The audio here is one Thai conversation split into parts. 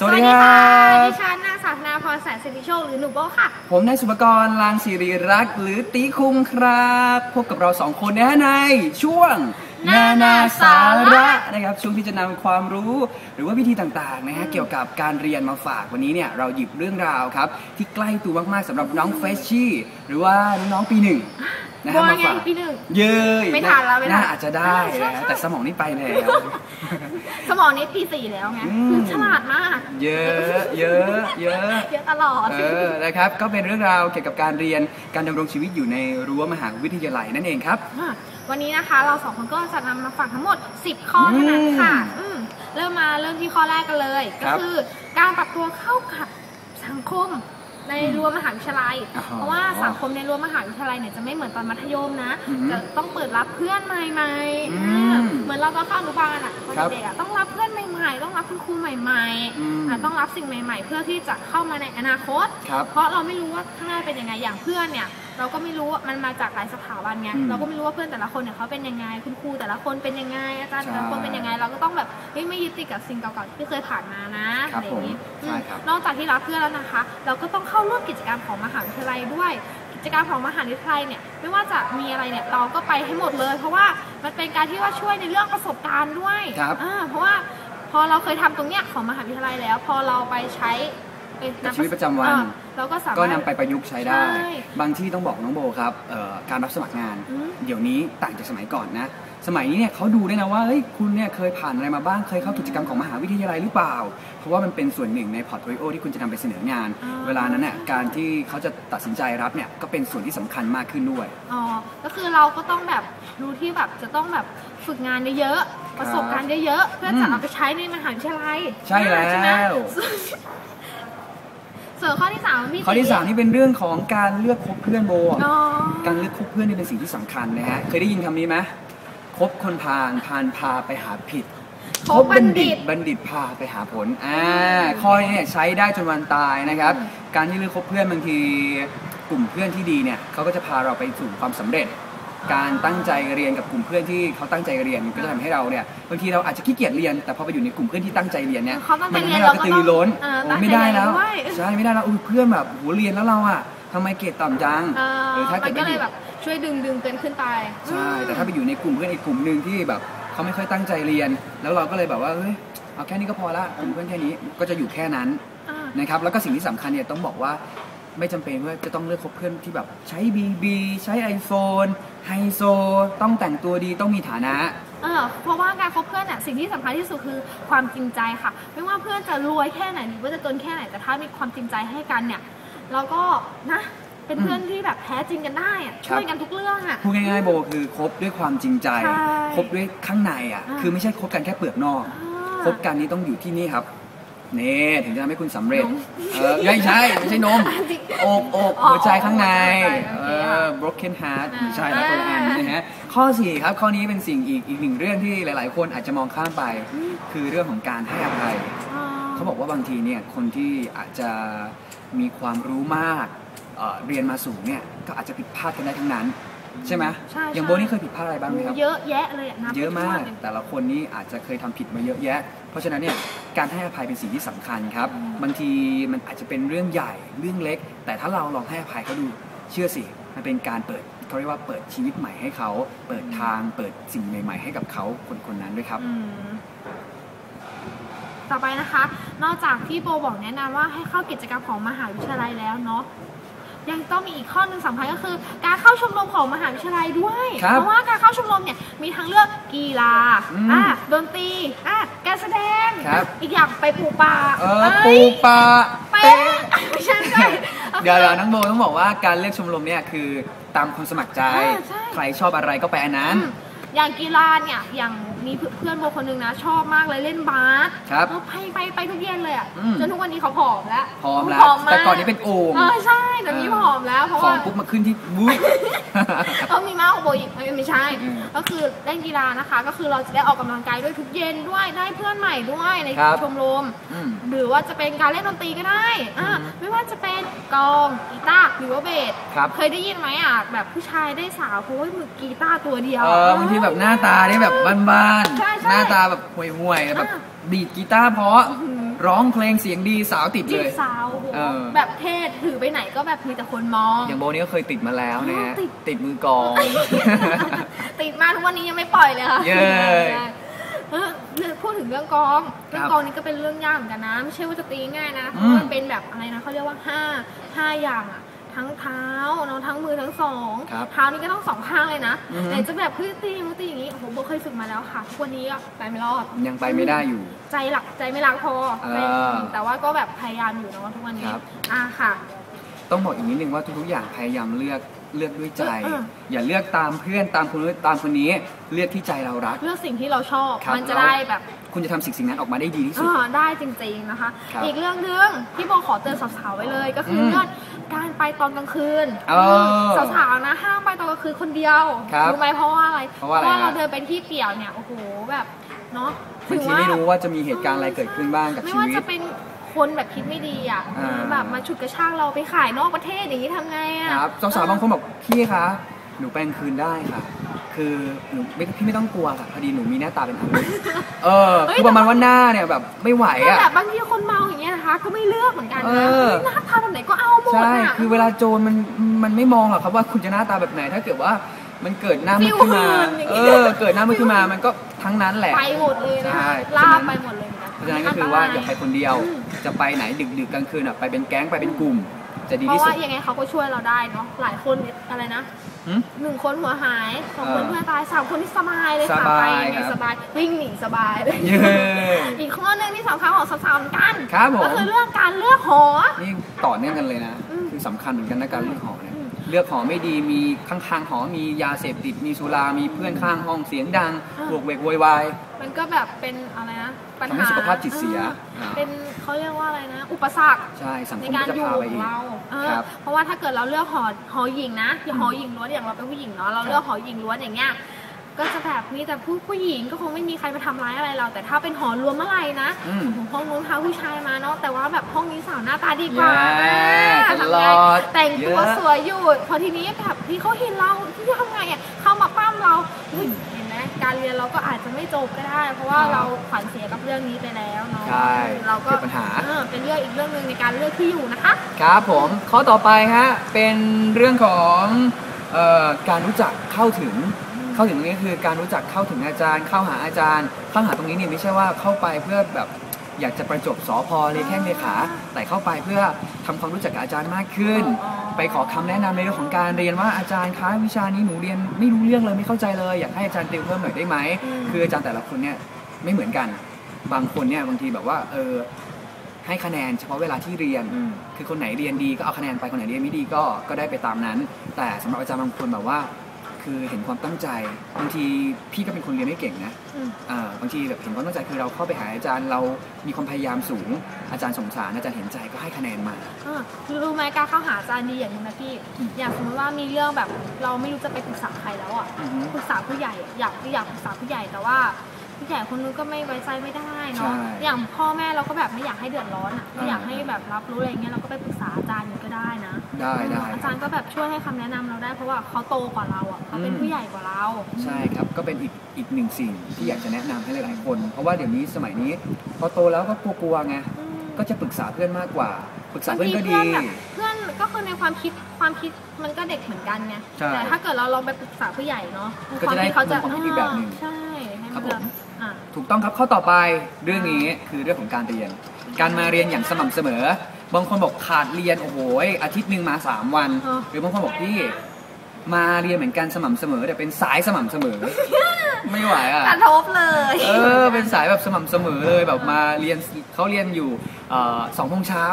สวัสดีครับดิฉันนางสาวธนาพรแสนสิริโชคหรือหนูโบค่ะ ผมนายสุภกรลางศิริรักษ์หรือตีคุงครับ พบกับเราสองคนนะฮะในช่วงนานาสาระนะครับช่วงที่จะนำความรู้หรือว่าวิธีต่างๆนะฮะเกี่ยวกับการเรียนมาฝากวันนี้เนี่ยเราหยิบเรื่องราวครับที่ใกล้ตัวมากๆสำหรับน้องเฟชชี่หรือว่าน้องๆปีหนึ่ง นะฮะว่ามาไงฝากปีหนึ่งเย้ยไม่ทันแล้วไม่ทันน่าอาจจะได้ใช่นะใช่แต่สมองนี่ไปแล้ว สมองนี้ปีสี่แล้วไงอืมฉลาดมาก เยอะ เยอะ เยอะเยอะตลอดเออนะครับ ก็เป็นเรื่องราวเกี่ยวกับการเรียนการดำรงชีวิตอยู่ในรั้วมหาวิทยาลัยนั่นเองครับอะวันนี้นะคะเราสองคนก็จะนำมาฝากทั้งหมด 10 ข้อเท่านั้นค่ะอืมอืมเริ่มมาเริ่มที่ข้อแรกกันเลยคก็รับคือการปรับตัวเข้ากับสังคม ในรั้วมหาวิทยาลัยอ๋อเพราะว่าสังคมในรั้วมหาวิทยาลัยเนี่ยจะไม่เหมือนตอนมัธยมนะอือฮึจะต้องเปิดรับเพื่อนใหม่ๆอืมอ่าเหมือนเราตอนเข้าอนุบาลอะตอนครับเด็กๆอะต้องรับเพื่อนใหม่ๆ ต้องรับคุณครูใหม่อืมๆอะต้องรับสิ่งใหม่ ๆ เพื่อที่จะเข้ามาในอนาคตครับเพราะเราไม่รู้ว่าข้างหน้าเป็นยังไงอย่างเพื่อนเนี่ย เราก็ไม่รู้ว่ามันมาจากหลายสถาบันไงอืมเราก็ไม่รู้ว่าเพื่อนแต่ละคนเนี่ยเขาเป็นยังไง คุณครูแต่ละคนเป็นยังไงอาจารย์ใช่แต่ละคนเป็นยังไง เราก็ต้องแบบเฮ้ยไม่ยึดติดกับสิ่งเก่าๆที่เคยผ่านมานะครับอะไรอย่างนี้ผมใช่ครับอืมนอกจากที่รับเพื่อนแล้วนะคะ เราก็ต้องเข้าร่วมกิจกรรมของมหาวิทยาลัยด้วยกิจกรรมของมหาวิทยาลัยเนี่ยไม่ว่าจะมีอะไรเนี่ยเราก็ไปให้หมดเลย เพราะว่ามันเป็นการที่ว่าช่วยในเรื่องประสบการณ์ด้วยครับอ่าเพราะว่าพอเราเคยทำตรงเนี้ยของมหาวิทยาลัยแล้ว พอเราไปใช้เอ้ย กับชีวิตประจำวันอ่าเราก็สามารถก็นำไปประยุกต์ใช้ได้ใช่บางที่ต้องบอกน้องโบครับเอ่อการรับสมัครงานอืมเดี๋ยวนี้ต่างจากสมัยก่อนนะ สมัยนี้เนี่ยเขาดูด้วยนะว่าเฮ้ยคุณเนี่ยเคยผ่านอะไรมาบ้างเคยเข้ากิจกรรมของมหาวิทยาลัยหรือเปล่า เพราะว่ามันเป็นส่วนหนึ่งในพอร์ตโฟลิโอที่คุณจะนำไปเสนองานอ่าเวลานั้นเนี่ยการที่เขาจะตัดสินใจรับเนี่ยก็เป็นส่วนที่สำคัญมากขึ้นด้วยอ๋อก็คือเราก็ต้องแบบรู้ที่แบบจะต้องแบบฝึกงานเยอะๆประสบการณ์เยอะๆเพื่ออืจะมเอาไปใช้ในมหาวิทยาลัยใช่แล้วใช่ไหม ส่วนข้อที่สามพี่ข้อที่สามนี่เป็นเรื่องของการเลือกคบเพื่อนโบอ๋อการเลือกคบเพื่อนนี่เป็นสิ่งที่สำคัญนะฮะ เคยได้ยินคำนี้ไหมคบคนพาลพาลพาไปหาผิดคบบัณฑิตบัณฑิตพาไปหาผล อ่า ข้อนี้เนี่ยใช้ได้จนวันตายนะครับอืมการที่เลือกคบเพื่อนบางทีกลุ่มเพื่อนที่ดีเนี่ยเขาก็จะพาเราไปสู่ความสำเร็จ การตั้งใจเรียนกับกลุ่มเพื่อนที่เขาตั้งใจเรียนก็จะทำให้เราเนี่ยบางทีเราอาจจะขี้เกียจเรียน แต่พอไปอยู่ในกลุ่มเพื่อนที่ตั้งใจเรียนเนี่ยเขาตั้งใจมัทำเรียนให้เรากระตือรือร้นเราก็ต้องเออโอ้ตั้งใจไม่ได้แล้วเรียนด้วย ใช่ไม่ได้แล้วอุ้ยเพื่อนแบบโหเรียนแล้วเราอะทำไมเกรดต่ำจังเออหรือถ้ามัเกิดนไม่ก็อเลยยู่แบบช่วยดึงดึงๆกันขึ้นไปใช่แต่ถ้าไปอยู่ในกลุ่มเพื่อนอีกกลุ่มหนึ่งที่แบบเขาไม่ค่อยตั้งใจเรียน แล้วเราก็เลยแบบว่าเฮ้ยเอาแค่นี้ก็พอละกลุ่มเพื่อนแค่นี้ก็จะอยู่แค่นั้น อ่า นะครับแล้วก็สิ่งที่สำคัญเนี่ยต้องบอกว่าไม่จำเป็นว่าจะต้องเลือกคบเพื่อนที่แบบใช้ BB ใช้ iPhone ไฮโซต้องแต่งตัวดีต้องมีฐานะ เออเพราะว่าการคบเพื่อนอะสิ่งที่สำคัญที่สุดคือความจริงใจค่ะ ไม่ว่าเพื่อนจะรวยแค่ไหนหรือว่าจะจนแค่ไหนแต่ถ้ามีความจริงใจให้กันเนี่ยเราก็นะเป็นเพื่อนที่แบบแท้จริงกันได้อะครับช่วยกันทุกเรื่องอะพูดง่ายๆโบคือคบด้วยความจริงใจ ใช่คบด้วยข้างในอะ อ่า คือไม่ใช่คบกันแค่เปลือกนอกอ่าคบกันนี้ต้องอยู่ที่นี่ครับ นี่ถึงจะทำให้คุณสำเร็จนมเออไม่ใช่ ไม่ใช่นมจริงอกอกอ๋อหัวใจข้างในหัวใจโอเอเคค่ะอ broken heart อ่าไม่ใช่นะคนละอันนะฮะ ข้อสี่ครับ ข้อนี้เป็นสิ่งอีกอีกหนึ่งเรื่องที่หลาย ๆ คนอาจจะมองข้ามไป คือเรื่องของการให้อภัยอ่าเขาบอกว่าบางทีเนี่ยคนที่อาจจะมีความรู้มากเอ่อเรียนมาสูงเนี่ยก็อาจจะผิดพลาดกันได้ทั้งนั้นใช่ไหมใช่อย่างใช่โบนี่เคยผิดพลาดอะไรบ้างไหมครับ เยอะแยะเลยอะนับเยอะมากไถ้วนลแต่ละคนนี่อาจจะเคยทำผิดมาเยอะแยะ เพราะฉะนั้นเนี่ยการให้อภัยเป็นสิ่งที่สำคัญครับอืมบางทีมันอาจจะเป็นเรื่องใหญ่เรื่องเล็ก แต่ถ้าเราลองให้อภัยเขาดูเชื่อสิมันเป็นการเปิดเขาเรียกว่าเปิดชีวิตใหม่ให้เขา เปิดทางเปิดสิ่งใหม่ ๆ ให้กับเขาคนคนนั้นด้วยครับอืมต่อไปนะคะ นอกจากที่โบบอกแนะนำว่าให้เข้ากิจกรรมของมหาวิทยาลัยแล้วเนาะ ยังต้องมีอีกข้อหนึ่งสำคัญก็คือ การเข้าชมรมของมหาวิทยาลัยด้วย ครับเพราะว่าการเข้าชมรมเนี่ยมีทั้งเลือกกีฬาอืมอะดนตรีอะการแสดง ครับ อีกอย่างไปปลูกป่าเอออ้ยปูปลาเป๊ะเป๊ะ ไม่ใช่ไม่ใช่ เดี๋ยวๆน้องโบต้องบอกว่าการเลือกชมรมเนี่ยคือตามคนสมัครใจ อ่าใช่ ใครชอบอะไรก็ไปอันนั้น อืมอย่างกีฬาเนี่ยอย่าง มีเพื่อนโบคนหนึงนะชอบมากเลยเล่นบาสครับเออไปไปไปทุกเย็นเลยอะอืม จนทุกวันนี้เขาผอมแล้วพร้อมแล้วผอมมากแต่ก่อนนี้เป็นโอ่งเออใช่แต่นี้เออผอมแล้วเพราะของว่า ปุ๊บมาขึ้นที่วุ้ย เออมีมากกว่าโบอีกเอ้ยไม่ใช่ อืมก็คือเล่นกีฬานะคะ ก็คือเราจะได้ออกกำลังกายด้วยทุกเย็นด้วยได้เพื่อนใหม่ด้วยในครับ ชมรม อืม หรือว่าจะเป็นการเล่นดนตรีก็ได้อ่าอืมไม่ว่าจะเป็นกลองกีตาร์หรือว่าเบสครับ เคยได้ยินไหมอะแบบผู้ชายได้สาวเพราะว่ามือกีตาร์ตัวเดียวเออบางทีแบบหน้าตานี่แบบบ้านใช่ๆใช่ หน้าตาแบบห่วยๆแบบอ่าดีดกีตาร์เพราะอื้อหือร้องเพลงเสียงดีสาวติดจีเลบย สาวโอ้โหเออ แบบเทศถือไปไหนก็แบบมีแต่คนมอง อย่างโบนี่ก็เคยติดมาแล้วนะฮะติด ติดมือกลอง ติดมากทุกวันนี้ยังไม่ปล่อยเลยค่ะเย้ใช่เออเรื่องพูดถึงเรื่องกลองเรื่องกลองนี่ก็เป็นเรื่องยากเหมือนกันนะ ไม่ใช่ว่าจะตีง่ายนะเพอืราะมมันเป็นแบบอะไรนะเขาเรียกว่าห้าห้าอย่างอะ ทั้งเท้าเนาะทั้งมือทั้งสองครับเท้านี่ก็ต้องสองข้างเลยนะอือฮึ ไหนจะแบบเฮ้ยตีมือตีอย่างนี้โอ้โหโบเคยฝึกมาแล้วค่ะทุกวันนี้อะไปไม่รอด ยังไปไม่ได้อยู่ ใจหลักใจไม่รักพอเออเป็นแต่ว่าก็แบบพยายามอยู่เนาะทุกวันนี้ครับ อะค่ะ ต้องบอกอีกนิดนึงว่าทุกๆอย่างพยายามเลือกเลือกด้วยใจเออ อย่าเลือกตามเพื่อนตามคนนู้นตามคนนี้เลือกที่ใจเรารัก เลือกสิ่งที่เราชอบครับ มันจะได้แบบ คุณจะทำสิ่งสิ่งนั้นออกมาได้ดีที่สุด อ่าได้จริงๆนะคะ ครับอีกเรื่องหนึงที่โบขอเตือนสาวๆไว้เลย ก็คืออมเรื่อง การไปตอนกลางคืนเออสาวๆนะห้ามไปตอนกลางคืนคนเดียวครับรู้ไหมเพราะว่าอะไรเพราะว่าอะไรฮะเราเดินไปที่เปี่ยวเนี่ยโอ้โหแบบเนาะบางทีไม่รู้ว่าจะมีเหตุการณ์อะไรเกิดขึ้นบ้างกับไม่ชีว่าวิตจะเป็นคนแบบคิดไม่ดีอะอ่าแบบมาฉุดกระชากเราไปขายนอกประเทศอย่างนี้ทำไงอะครับสาวๆบางคนบอกพี่คะหนูไปกลางคืนได้ค่ะ คือหนูไม่พี่ไม่ต้องกลัวค่ะพอดีหนูมีหน้าตาเป็นอาวุธเออคือประมาณว่าหน้าเนี่ยแบบไม่ไหวก็อะ แบบบางทีคนเมาอย่างเงี้ยนะคะ ก็ไม่เลือกเหมือนกันเอนะอเฮ้ยหน้าตาแบบไหนก็เอาหมดใช่อะ คือเวลาโจรมันมันไม่มองหรอกครับว่าคุณจะหน้าตาแบบไหน ถ้าเกิดว่ามันเกิดหน้ามืดขึ้นมา ฟิวหื่นอย่างงี้เออเกิดหน้ามืดขึ้นมามันก็ทั้งนั้นแหละ ไปหมดเลยนะใช่ ลาบไปหมดเลยเหมือนกันเพราะฉะนั้นก็คือว่าอย่าไปคนเดียวอืมจะไปไหนดึกดึกๆกลางคืนอะไปเป็นแก๊งไปเป็นกลุ่ม จะดีเพที่ราะสุว่าด ยังไงเขาก็ช่วยเราได้เนาะหลายคนอะไรนะ หึหนึ่งคนหัวหายสองคนเออเพื่อนตายสามคนที่สบายเลยค่ะสบายไปยังไงครับสบายวิ่งหนีสบายเลยเย้อีกข้อหนึงที่สำคัญของสาวๆเหมือนกันครับผมก็คือเรื่องการเลือกหอนี่ต่อเนื่องกันเลยนะอืมคือสำคัญเหมือนกันนะการเลือกหอเนี่ยอืมเลือกหอไม่ดีมีข้างๆหอมียาเสพติดมีสุรามีเพื่อนข้างห้องเสียงดังบวกเวกโวยวายมันก็แบบเป็นอะไรนะ ปัญทำให้หาสุขภาพจิตเสียอออ่า เป็นเขาเรียกว่าอะไรนะ อุปสรรค ใช่ สังคในมการก็จะอยู่พาขไปองอีกเราเออครับเพราะว่าถ้าเกิดเราเลือกหอหอหญิงนะอย่าหอหญิงล้วนอย่างเราเป็นผู้หญิงเนาะเราครับเลือกหอหญิงล้วนอย่างเงี้ยก็จะแบบมีแต่ผู้ผู้หญิงก็คงไม่มีใครมาทำร้ายอะไรเรา แต่ถ้าเป็นหอรวมเมื่อไหร่นะอืมโอ้โหห้องนู้นพาผู้ชายมาเนาะแต่ว่าแบบห้องนี้สาวหน้าตาดีกว่าแย่อ่าตทำลไงอดแต่งตัวเยอะ สวยอยู่พอทีนี้แบบที่เขาเห็นเราที่ทำไงอะเข้ามาปั้มเราเฮ้ยเห็นไหม การเรียนเราก็อาจจะไม่จบก็ได้ เพราะว่าครับเราขวัญเสียกับเรื่องนี้ไปแล้วเนาะใช่เราก็เกิดปัญหาเออเป็นเรื่องอีกเรื่องหนึ่งในการเลือกที่อยู่นะคะครับผมข้อต่อไปฮะเป็นเรื่องของเออการรู้จักเข้าถึงเข้าถึงตรงนี้คือการรู้จักเข้าถึงอาจารย์ เข้าหาอาจารย์ เข้าหาตรงนี้เนี่ยไม่ใช่ว่าเข้าไปเพื่อแบบ อยากจะประจบสอพอเลยแค่เลขาแต่เข้าไปเพื่อทำความรู้จักกับอาจารย์มากขึ้น ไปขอคำแนะนำในเรื่องของการเรียนว่าอาจารย์คะวิชานี้หนูเรียนไม่รู้เรื่องเลยไม่เข้าใจเลย อยากให้อาจารย์ติวเพิ่มหน่อยได้ไหมมคืออาจารย์แต่ละคนเนี่ยไม่เหมือนกัน บางคนเนี่ยบางทีแบบว่าเออให้คะแนนเฉพาะเวลาที่เรียน คือคนไหนเรียนดีก็เอาคะแนนไปคนไหนเรียนไม่ดีก็ก็ได้ไปตามนั้น แต่สำหรับอาจารย์บางคนแบบว่า คือเห็นความตั้งใจบางทีพี่ก็เป็นคนเรียนไม่เก่งนะอืมอ่าบางทีแบบเห็นความตั้งใจคือเราเข้าไปหาอาจารย์เรามีความพยายามสูง อาจารย์สงสารอาจารย์เห็นใจก็ให้คะแนนมาอ่ารู้ไหมการเข้าหาอาจารย์ดีอย่างหนึงนะพี่อืมอย่างสมมติว่ามีเรื่องแบบเราไม่รู้จะไปปรึกษาใครแล้วอะอือฮึปรึกษาผู้ใหญ่อะอยากอยากปรึกษาผู้ใหญ่แต่ว่า ผู้ใหญ่คนนู้นก็ไม่ไว้ใจไม่ได้เนาะใช่อย่างพ่อแม่เราก็แบบไม่อยากให้เดือดร้อนอะไม่อยากอ่าให้แบบรับรู้อะไรเงี้ยเราก็ไปปรึกษาอาจารย์อย่างนี้ก็ได้นะได้ได้อาจารย์ก็แบบช่วยให้คำแนะนำเราได้เพราะว่าเขาโตกว่าเราอะเขาเป็นอืม ผู้ใหญ่กว่าเรา ใช่ครับ ก็เป็นอีกอีกหนึ่งสิ่งที่อยากจะแนะนำให้หลาย ๆ คน เพราะว่าเดี๋ยวนี้สมัยนี้พอโตแล้วก็กลัวๆไง อืมก็จะปรึกษาเพื่อนมากกว่า ปรึกษาเพื่อนก็บางดีทีเพื่อนแบบเพื่อนก็คือในความคิดความคิดมันก็เด็กเหมือนกันไงใช่แต่ถ้าเกิดเราลองไปปรึกษาผู้ใหญ่เนาะก็จะได้ความคิเขาจะมุมมองอีกแบบหนึ่งใช่ให้ครัมันบผมแบบอะ ถูกต้องครับข้อต่อไปเรื่องนี้คือเรื่องของการเรียน การมาเรียนอย่างสม่ำเสมอ บางคนบอกขาดเรียนโอ้โหอาทิตย์หนึ่งมา 3 วัน หรือบางคนบอกพี่มาเรียนเหมือนกันสม่ำเสมอแต่เป็นสายสม่ำเสมอ ไม่ไหวอะกระทบเลย เออ เป็นสายแบบสม่ำเสมอเลยแบบมาเรียนเขาเรียนอยู่เอ่อสองโมงเช้า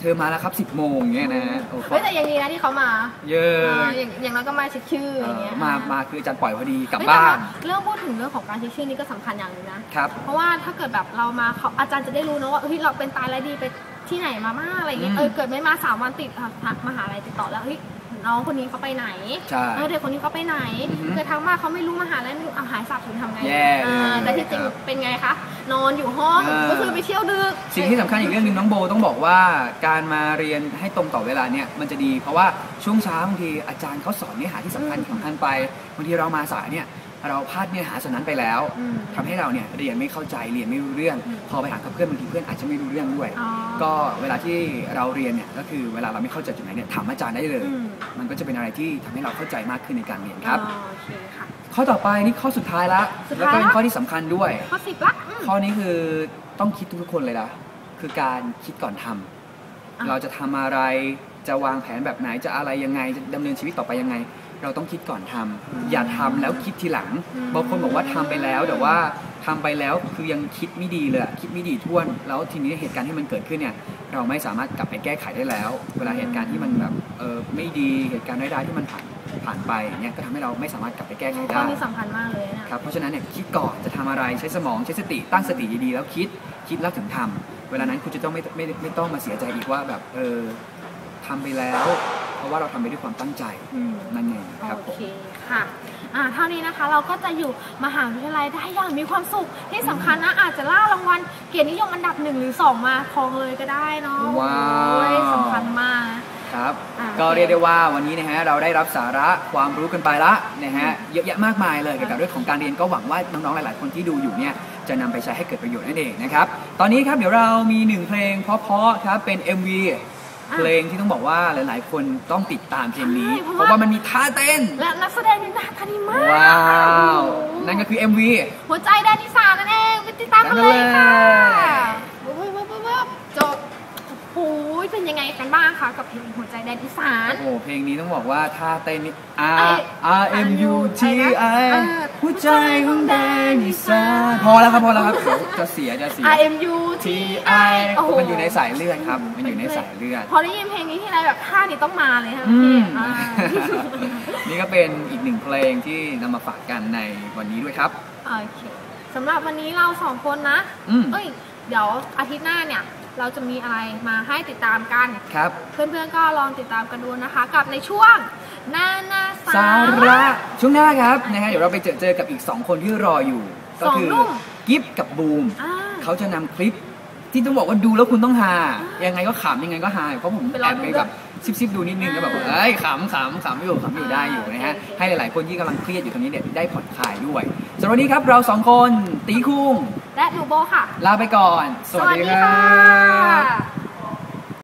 เธอมาแล้วครับสิบโมงอย่างเงี้ยนะโอ้โหเฮ้ยแต่ยังดีนะที่เขามา เยเออะออย่างอย่างน้อยก็มาเช็คชื่อเออย่างอเงี้ยมามาคืออาจารย์ปล่อยพอดีกลับเฮ้ยบ้าแต่นว่เรื่องพูดถึงเรื่องของการเช็คชื่อนี่ก็สำคัญอย่างหนึงนะครับเพราะว่าถ้าเกิดแบบเรามาเขาอาจารย์จะได้รู้นะว่าเฮ้ยเราเป็นตายแล้วดีไปที่ไหนมาบ้างอะไรอย่างเงี้ยอืมเออเกิดไม่มาสามวันติดอะทักมหาลัยติดต่อแล้วเฮ้ย น้องคนนี้เขาไปไหนใช่เออเด็กคนนี้เขาไปไหนอือฮึเกิดทางมาเขาไม่รู้มหาลัยไม่รู้เอาหายสาบสูญทำไงแย่เออแต่ที่จริงครับเป็นไงคะนอนอยู่ห้องเออ ก็คือไปเที่ยวดึก สิ่งที่สำคัญอีกเรื่องหนึงน้องโบต้องบอกว่าการมาเรียนให้ตรงต่อเวลาเนี่ยมันจะดีเพราะว่าช่วงเช้าบางทีอาจารย์เขาสอนเนื้อหาที่สำคัญอืมสำคัญไปบางทีเรามาสายเนี่ย เราพลาดเนื้อหาส่วนนั้นไปแล้วอืมทำให้เราเนี่ยเรียนไม่เข้าใจเรียนไม่รู้เรื่องอืมพอไปถามกับเพื่อนบางทีเพื่อนอาจจะไม่รู้เรื่องด้วยอ๋อก็เวลาที่เราเรียนเนี่ยก็คือเวลาเราไม่เข้าใจจุดไหนเนี่ยถามอาจารย์ได้เลยอืมมันก็จะเป็นอะไรที่ทำให้เราเข้าใจมากขึ้นในการเรียนครับอ๋อโอเคค่ะข้อต่อไปนี่ข้อสุดท้ายละสุดท้ายแล้วก็เป็นละข้อที่สำคัญด้วยข้อสิบละอืมข้อนี้คือต้องคิดทุกๆคนเลยนะคือการคิดก่อนทำอะเราจะทำอะไรจะวางแผนแบบไหนจะอะไรยังไงจะดำเนินชีวิตต่อไปยังไง เราต้องคิดก่อนทำอย่าทำแล้วคิดทีหลังอืมบางคนบอกว่าทำไปแล้วแต่ว่าทำไปแล้วคือยังคิดไม่ดีเลยอะคิดไม่ดีท่วน แล้วทีนี้เหตุการณ์ที่มันเกิดขึ้นเนี่ยเราไม่สามารถกลับไปแก้ไขได้แล้ว เวลาเหตุการณ์ที่มันแบบเออไม่ดีเหตุการณ์ร้ายๆที่มันผ่านผ่านไปอย่างเนี่ยก็ทำให้เราไม่สามารถกลับไปแก้ไขข้อได้นี้สำคัญมากเลยนะครับเพราะฉะนั้นเนี่ยคิดก่อนจะทำอะไรใช้สมองใช้สติตั้งสติดีๆแล้วคิดคิดแล้วถึงทำเวลานั้นคุณจะต้องไม่ไม่ไม่ต้องมาเสียใจอีกว่าแบบเออทำไปแล้วเพ ราะว่าเราทำไปด้วยความตั้งใจอืมนั่นเองครับผโอมเคค่ะอ่าเท่านี้นะคะเราก็จะอยู่มหาวิทยาลัยได้อย่างมีความสุขที่สำคัญนะอาจจะล่ารางวัลเกียรตินิยมอันดับหนึ่งหรือสองมาครองเลยก็ได้เนาะว้าวโอ้ยสำคัญมากนะครับอ่าก็โอเคเรียกได้ว่าวันนี้นะฮะเราได้รับสาระความรู้กันไปละนะฮะเยอะแยะมากมายเลยเกี่ยวกับเรื่องของการเรียนก็หวังว่าน้องๆหลาย ๆ คนที่ดูอยู่เนี่ยจะนำไปใช้ให้เกิดประโยชน์นั่นเองนะครับตอนนี้ครับเดี๋ยวเรามีหนึ่งเพลงเพราะๆครับเป็น MV เพลงที่ต้องบอกว่าหลาย ๆ คนต้องติดตามเพลงนี้ใช่เพเพราะว่าราะว่ามันมีท่าเต้น และนักแสดงนี่หน้าตาดีมากว้าวโอ้โหนั่นก็คือ MV หัวใจแดนอีสานนั่นเองไปติดตามกันเลยค่ะ โอ้ยเป็นยังไงกันบ้างคะกับเพลงหัวใจแดนอีสานโอ้โหเพลงนี้ต้องบอกว่าท่าเต้นนี่ R ไอ้ R M U T I เออหัวใจของแดนอีสานพอแล้วครับพอแล้วครับเดี๋ยวจะเสียจะเสีย R M U T T I I โอ้โหมันอยู่ในสายเลือดครับ มันอยู่ในสายเลือด พอได้ยินเพลงนี้ที่ไรแบบท่านี้ต้องมาเลยค่ะอืพี่มอ่านี่ก็เป็นอีกหนึ่งเพลงที่นำมาฝากกันในวันนี้ด้วยครับโอเคสำหรับวันนี้เราสองคนนะอืมเอ้ยเดี๋ยวอาทิตย์หน้าเนี่ย เราจะมีอะไรมาให้ติดตามกันครับ เพื่อนๆก็ลองติดตามกันดูนะคะ กับในช่วงหน้าหน้าสาสาระช่วงหน้าครับนะฮะเดี๋ยวเราไปเจอเจอกับอีก 2 คนที่รออยู่ ก็สองคืหนุ่มกิฟกับบูม อ่า เขาจะนำคลิปที่ต้องบอกว่าดูแล้วคุณต้องฮายังไงก็ขำยังไงก็ฮาเพราะผมไปรแออบดูไปด้วย แบบซิบๆดูนิดนึงแล้วแบบอ่าเอ้ยขำขำขำอยู่ขำอยู่ได้อยู่นะฮะโอเคให้หลาย ๆ คนที่กำลังเครียดอยู่ตรงนี้เนี่ยได้ผ่อนคลายด้วยสำหรับวันนี้ครับเราสองคนตีคุ้งและหนูโบค่ะ ลาไปก่อน สวัสดีครับสวัสดีค่ะ